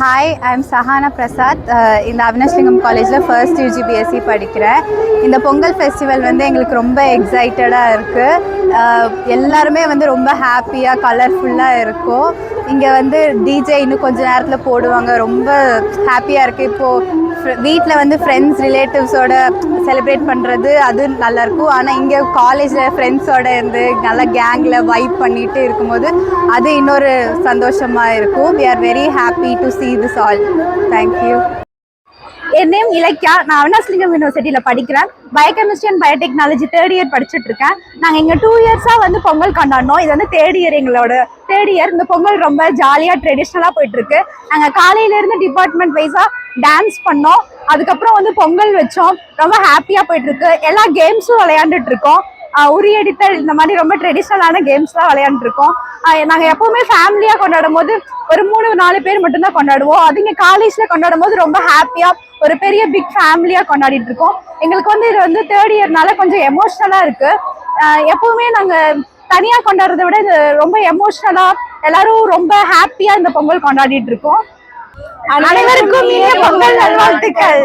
Hi I'm Sahana Prasad இந்த அவினாஷ்லிங்கம் காலேஜில் first UG BSc படிக்கிறேன். இந்த பொங்கல் ஃபெஸ்டிவல் வந்து எங்களுக்கு ரொம்ப எக்ஸைட்டடாக இருக்குது uh, எல்லாருமே வந்து ரொம்ப ஹாப்பியாக கலர்ஃபுல்லாக இருக்கும். இங்கே வந்து டிஜே இன்னும் கொஞ்ச நேரத்தில் போடுவாங்க. ரொம்ப ஹாப்பியாக இருக்குது இப்போது வீட்டில் வந்து ஃப்ரெண்ட்ஸ் ரிலேட்டிவ்ஸோட செலிப்ரேட் பண்ணுறது அது நல்லாயிருக்கும் ஆனால் இங்கே காலேஜில் ஃப்ரெண்ட்ஸோட இருந்து நல்லா கேங்கில் வைப் பண்ணிட்டு இருக்கும்போது அது இன்னொரு சந்தோஷமாக இருக்கும். We are very happy to see this all thank you N name Ilakkiya. நான் அவினாஸ்லிங்கம் யூனிவர்சிட்டியில் படிக்கிறேன். Biochemistry and biotechnology third year படிச்சுட்டு இருக்கேன் நாங்கள் இங்கே டூ இயர்ஸாக வந்து பொங்கல் கொண்டாடினோம். இது வந்து தேர்ட் இயர் எங்களோட தேர்ட் இயர் இந்த பொங்கல் ரொம்ப ஜாலியாக ட்ரெடிஷ்னலாக போயிட்டுருக்கு. நாங்கள் காலையிலேருந்து டிபார்ட்மெண்ட் வைஸாக டான்ஸ் பண்ணோம். அதுக்கப்புறம் வந்து பொங்கல் வச்சோம். ரொம்ப ஹாப்பியாக போயிட்டுருக்கு. எல்லா கேம்ஸும் விளையாண்டுட்டு இருக்கோம் உரியடித்தல் இந்த மாதிரி ரொம்ப ட்ரெடிஷ்னலான கேம்ஸ்லாம் விளையாண்டுருக்கோம். நாங்கள் எப்போவுமே ஃபேமிலியாக கொண்டாடும் போது ஒரு மூணு நாலு பேர் மட்டும்தான் கொண்டாடுவோம். அது இங்கே காலேஜில் கொண்டாடும் போது ரொம்ப ஹாப்பியாக ஒரு பெரிய பிக் ஃபேமிலியாக கொண்டாடிட்டு இருக்கோம் எங்களுக்கு வந்து இது வந்து தேர்ட் இயர்னால கொஞ்சம் எமோஷ்னலாக இருக்கு. எப்போவுமே நாங்கள் தனியாக கொண்டாடுறத விட இது ரொம்ப எமோஷ்னலாக எல்லாரும் ரொம்ப ஹாப்பியாக இந்த பொங்கல் கொண்டாடிட்டு இருக்கோம் அனைவருக்கும் இனிய பொங்கல் நல்வாழ்த்துக்கள்.